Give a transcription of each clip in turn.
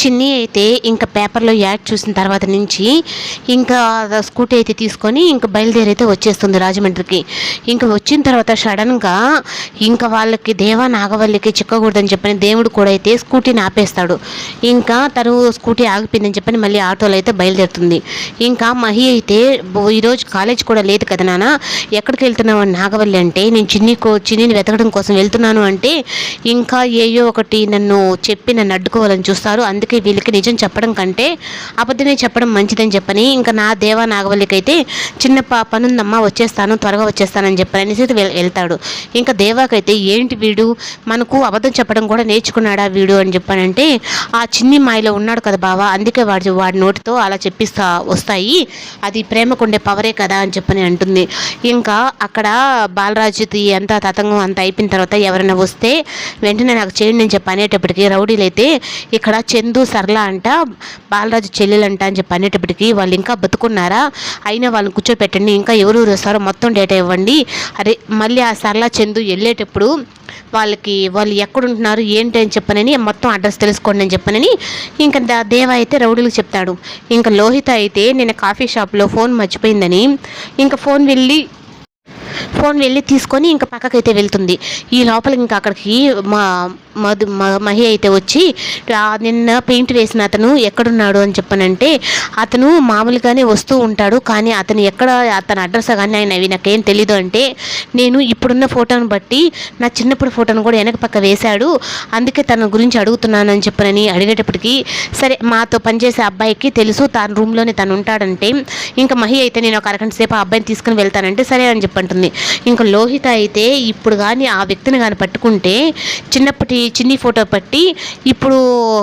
చిన్ని అయితే ఇంకా పేపర్లో యాడ్ చూసిన తర్వాత నుంచి ఇంకా స్కూటీ అయితే తీసుకొని ఇంకా బయలుదేరి అయితే వచ్చేస్తుంది రాజమండ్రికి. ఇంకా వచ్చిన తర్వాత సడన్గా ఇంకా వాళ్ళకి దేవా నాగవల్లికి చిక్కకూడదని చెప్పని దేవుడు కూడా అయితే స్కూటీని ఆపేస్తాడు. ఇంకా తను స్కూటీ ఆగిపోయిందని చెప్పని మళ్ళీ ఆటోలో అయితే బయలుదేరుతుంది. ఇంకా మహి అయితే ఈరోజు కాలేజ్ కూడా లేదు కదా నాన్న ఎక్కడికి వెళ్తున్నావు నాగవల్లి అంటే? నేను చిన్ని కో చిన్నిని వెతకడం కోసం వెళ్తున్నాను అంటే ఇంకా ఏయో ఒకటి నన్ను చెప్పి నన్ను అడ్డుకోవాలని చూస్తారు. అందుకే వీళ్ళకి నిజం చెప్పడం కంటే అబద్ధమే చెప్పడం మంచిదని చెప్పని ఇంకా నా దేవా నాగవల్లికైతే అయితే చిన్న పనుందమ్మా వచ్చేస్తాను త్వరగా వచ్చేస్తానని చెప్పని అనేసి వెళ్తాడు. ఇంకా దేవాకైతే ఏంటి వీడు? మనకు అబద్ధం చెప్పడం కూడా నేర్చుకున్నాడా వీడు అని చెప్పానంటే ఆ చిన్ని మాయలో ఉన్నాడు కదా బావా అందుకే వాడి వాడి నోటితో అలా చెప్పిస్తా వస్తాయి. అది ప్రేమకుండే పవరే కదా అని చెప్పని అంటుంది. ఇంకా అక్కడ బాలరాజుది అంత తతంగం అంత అయిపోయిన తర్వాత ఎవరైనా వస్తే వెంటనే నాకు చేయండి అని చెప్పి అనేటప్పటికి రౌడీలు అయితే ఇక్కడ చందు సరళ అంట బాలరాజు చెల్లెలంట అని చెప్పి అనేటప్పటికీ వాళ్ళు ఇంకా బతుకున్నారా? అయినా వాళ్ళని కూర్చోపెట్టండి ఇంకా ఎవరు వస్తారో మొత్తం డేటా ఇవ్వండి. అరే మళ్ళీ ఆ సరళ చందు వెళ్ళేటప్పుడు వాళ్ళకి వాళ్ళు ఎక్కడుంటున్నారు ఏంటి అని చెప్పనని మొత్తం అడ్రస్ తెలుసుకోండి అని చెప్పనని ఇంకా దా- దేవ అయితే రౌడీలకు చెప్తాడు. ఇంకా లోహిత అయితే నేను కాఫీ షాప్లో ఫోన్ మర్చిపోయిందని ఇంకా ఫోన్ వెళ్ళి ఫోన్ వెళ్ళి తీసుకొని ఇంకా పక్కకైతే వెళ్తుంది. ఈ లోపల ఇంకా అక్కడికి మా మధు మ- మహి అయితే వచ్చి నిన్న పెయింట్ వేసిన అతను ఎక్కడున్నాడు? అని చెప్పనంటే అతను మామూలుగానే వస్తూ ఉంటాడు కానీ అతను ఎక్కడ అతని అడ్రస్ కానీ ఆయన అవి నాకేం తెలీదు అంటే నేను ఇప్పుడున్న ఫోటోను బట్టి నా చిన్నప్పుడు ఫోటోను కూడా వెనక పక్క వేశాడు అందుకే తన గురించి అడుగుతున్నాను అని చెప్పనని అడిగేటప్పటికి సరే మాతో పనిచేసే అబ్బాయికి తెలుసు తన రూమ్లోనే తను ఉంటాడంటే ఇంకా మహి అయితే నేను ఒక అరగంట సేపు ఆ అబ్బాయిని తీసుకుని వెళ్తానంటే సరే అని చెప్పంటుంది. ఇంకా లోహిత అయితే ఇప్పుడు కానీ ఆ వ్యక్తిని కానీ పట్టుకుంటే చిన్నప్పటి చిన్ని ఫోటో పట్టి ఇప్పుడు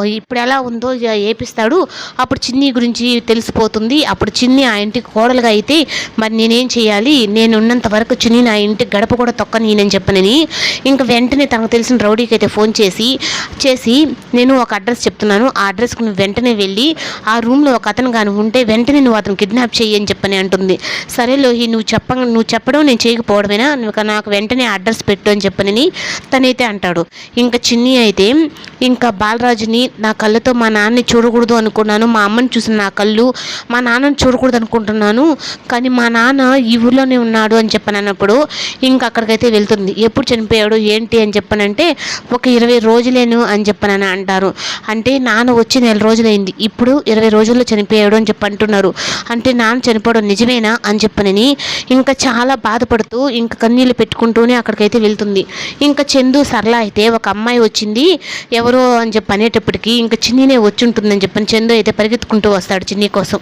ఇప్పుడు ఎలా ఉందో ఏపిస్తాడు. అప్పుడు చిన్ని గురించి తెలిసిపోతుంది. అప్పుడు చిన్ని ఆ ఇంటికి కోడలుగా అయితే మరి నేనేం చేయాలి? నేను ఉన్నంత వరకు చిన్ని నా ఇంటికి గడప కూడా తొక్కనీనని చెప్పనని. ఇంకా వెంటనే తనకు తెలిసిన రౌడీకి అయితే ఫోన్ చేసి చేసి నేను ఒక అడ్రస్ చెప్తున్నాను. ఆ అడ్రస్కి నువ్వు వెంటనే వెళ్ళి ఆ రూమ్లో ఒక అతను కానీ ఉంటే వెంటనే నువ్వు అతను కిడ్నాప్ చేయి అని చెప్పని అంటుంది. సరే లోహి నువ్వు చెప్ప నువ్వు చెప్పడం నేను చేయకపోవడమేనా? నువ్వు నాకు వెంటనే అడ్రస్ పెట్టు అని చెప్పనని తనైతే అంటాడు. ఇంకా చిన్ని అయితే ఇంకా బాలరాజుని నా కళ్ళతో మా నాన్నని చూడకూడదు అనుకున్నాను. మా అమ్మని చూసిన నా కళ్ళు మా నాన్నని చూడకూడదు అనుకుంటున్నాను. కానీ మా నాన్న ఈ ఊర్లోనే ఉన్నాడు అని చెప్పాను అన్నప్పుడు ఇంకా అక్కడికైతే వెళ్తుంది. ఎప్పుడు చనిపోయాడు ఏంటి అని చెప్పనంటే ఒక ఇరవై రోజులేను అని చెప్పానని అంటారు. అంటే నాన్న వచ్చి నెల రోజులైంది. ఇప్పుడు ఇరవై రోజుల్లో చనిపోయాడు అని చెప్పి అంటున్నారు. అంటే నాన్న చనిపోవడం నిజమేనా అని చెప్పనని ఇంకా చాలా బాధపడుతూ ఇంకా కన్నీళ్ళు పెట్టుకుంటూనే అక్కడికైతే వెళ్తుంది. ఇంకా చందు సరళ అయితే ఒక అమ్మాయి వచ్చింది. ఎవరో అని చెప్పి అనేటప్పటికి ఇంకా చిన్నీనే వచ్చి ఉంటుందని చెప్పని చందు అయితే పరిగెత్తుకుంటూ వస్తాడు చిన్ని కోసం.